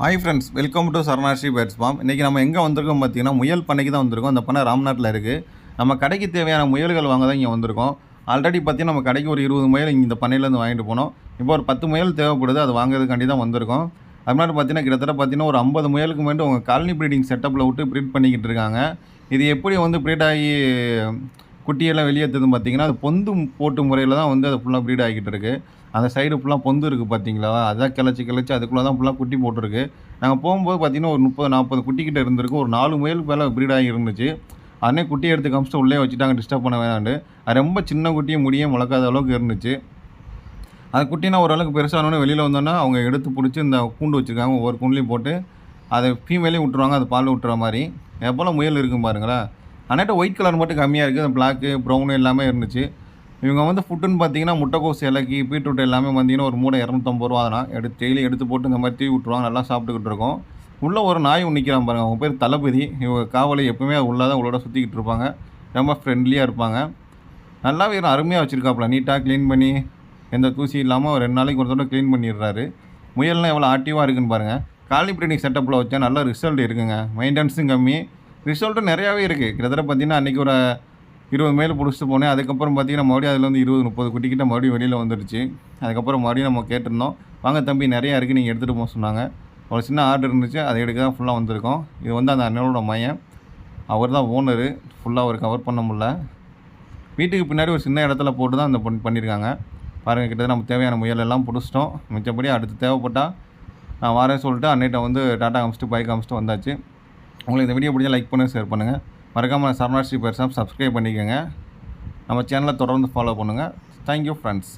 Hi friends welcome to Saranasri pets farm இன்றைக்கி நம்ம எங்கே வந்திருக்கோம் பார்த்தீங்கன்னா முயல் பண்ணைக்கு தான் வந்திருக்கோம். அந்த பண்ணை ராம்நாட்டில் இருக்குது நம்ம கடைக்கு தேவையான முயல்கள் வாங்க தான் இங்கே வந்திருக்கோம். ஆல்ரெடி பார்த்தீங்கன்னா நம்ம கடைக்கு ஒரு இருபது முயல் இங்கே இந்த பண்ணையிலேருந்து வாங்கிட்டு போனோம். இப்போ ஒரு பத்து முயல் தேவைப்படுது அது வாங்குறதுக்காண்டி தான் வந்திருக்கோம். அது மாதிரி பார்த்தீங்கன்னா கிட்டத்தட்ட பார்த்தீங்கன்னா ஒரு ஐம்பது முயலுக்கு மேட்டு உங்கள் காலனி ப்ரீடிங் செட்டப்பில் விட்டு ப்ரீட் பண்ணிக்கிட்டு இருக்காங்க. இது எப்படி வந்து ப்ரீட் ஆகி குட்டியெல்லாம் வெளியேற்றுதுன்னு பார்த்தீங்கன்னா அது பொந்து போட்டு முறையில் தான் வந்து அது ஃபுல்லாக ப்ரீட் ஆகிட்டு இருக்கு. அந்த சைடு ஃபுல்லாக பொந்து இருக்குது பார்த்தீங்களா? அதான் கிளச்சி கிளச்சி அதுக்குள்ளே தான் ஃபுல்லாக குட்டி போட்டிருக்கு. நாங்கள் போகும்போது பார்த்திங்கன்னா ஒரு முப்பது நாற்பது குட்டிக்கிட்ட இருந்திருக்கு. ஒரு நாலு முயலுக்கு மேலே ப்ரீட் ஆகி இருந்துச்சு. அன்னே குட்டி எடுத்து காமிச்சிட்டு உள்ளே வச்சுட்டாங்க டிஸ்டர்ப் பண்ண வேணாண்டு. அது ரொம்ப சின்ன குட்டியை முடியும் முளக்காத அளவுக்கு இருந்துச்சு. அந்த குட்டினா ஓரளவுக்கு பெருசானோடனே வெளியில் வந்தோன்னா அவங்க எடுத்து பிடிச்சி இந்த கூண்டு வச்சுருக்காங்க. ஒவ்வொரு கூண்டுலையும் போட்டு அதை ஃபீமேலையும் விட்டுருவாங்க அது பால் விட்டுற மாதிரி. எப்போல்லாம் முயல் இருக்கும் பாருங்களேன். அன்னைட்ட ஒயிட் கலர் மட்டும் கம்மியாக இருக்குது அந்த பிளாக்கு ப்ரௌனு எல்லாமே இருந்துச்சு. இவங்க வந்து ஃபுட்டுன்னு பார்த்தீங்கன்னா முட்டைக்கோஸ் இலக்கி பீட்ரூட் எல்லாமே பார்த்தீங்கன்னா ஒரு மூடை இரநூத்தம்பது ரூபா தான் எடுத்து டெய்லி எடுத்து போட்டு இந்த மாதிரி தீவி விட்ருவாங்க நல்லா சாப்பிட்டுக்கிட்டு இருக்கோம். உள்ளே ஒரு நாய் நிற்கிறான் பாருங்க. அவங்க பேர் தளபதி. இவங்க காவலை எப்பவுமே உள்ளே தான் உள்ளோட சுற்றிக்கிட்டு இருப்பாங்க. ரொம்ப ஃப்ரெண்ட்லியாக இருப்பாங்க. நல்லாவே இரு- அருமையாக வச்சுருக்காப்புல. நீட்டாக க்ளீன் பண்ணி எந்த தூசி இல்லாமல் ஒரு ரெண்டு நாளைக்கு ஒரு தடவை க்ளீன் பண்ணிடுறாரு. முயல்லாம் எவ்வளோ ஆக்டிவாக இருக்குன்னு பாருங்கள் காலி ப்ரீடிங் செட்டப்பில் வச்சா நல்ல ரிசல்ட் இருக்குங்க. மெயின்டெனன்ஸும் கம்மி. ரிசல்ட்டும் நிறையாவே இருக்குது கிட்டத்தட்ட பார்த்தீங்கன்னா அன்றைக்கி ஒரு இருபது மேல் பிடிச்சிட்டு போனேன். அதுக்கப்புறம் பார்த்தீங்கன்னா மறுபடியும் அதில் வந்து இருபது முப்பது குட்டிக்கிட்ட மறுபடியும் வெளியில் வந்துடுச்சு அதுக்கப்புறம் மறுபடியும் நம்ம கேட்டிருந்தோம். வாங்க தம்பி நிறையா இருக்குது நீங்கள் எடுத்துகிட்டு போக சொன்னாங்க. ஒரு சின்ன ஆர்டர் இருந்துச்சு. அதை எடுக்க தான் ஃபுல்லாக வந்திருக்கோம். இது வந்து அந்த அண்ணனோட மையம் அவர் தான் ஓனரு ஃபுல்லாக அவர் கவர் பண்ண முடில வீட்டுக்கு பின்னாடி ஒரு சின்ன இடத்துல போட்டு தான் அந்த பண் பண்ணியிருக்காங்க பாருங்கள் கிட்டத்தட்ட நம்ம தேவையான முயல் எல்லாம் பிடிச்சிட்டோம். மிச்சப்படி அடுத்து தேவைப்பட்டால் நான் வரேன் சொல்லிட்டு அன்னைட்ட வந்து டாட்டா காமிச்சிட்டு பைக் காமிச்சிட்டு வந்தாச்சு. உங்களுக்கு இந்த வீடியோ பிடிச்சா லைக் பண்ணுங்கள் ஷேர் பண்ணுங்கள் மறக்காமல் சரணாஸ்ரீ பெருசாக சப்ஸ்கிரைப் பண்ணிக்கோங்க. நம்ம சேனலை தொடர்ந்து ஃபாலோ பண்ணுங்கள் தேங்க்யூ ஃப்ரெண்ட்ஸ்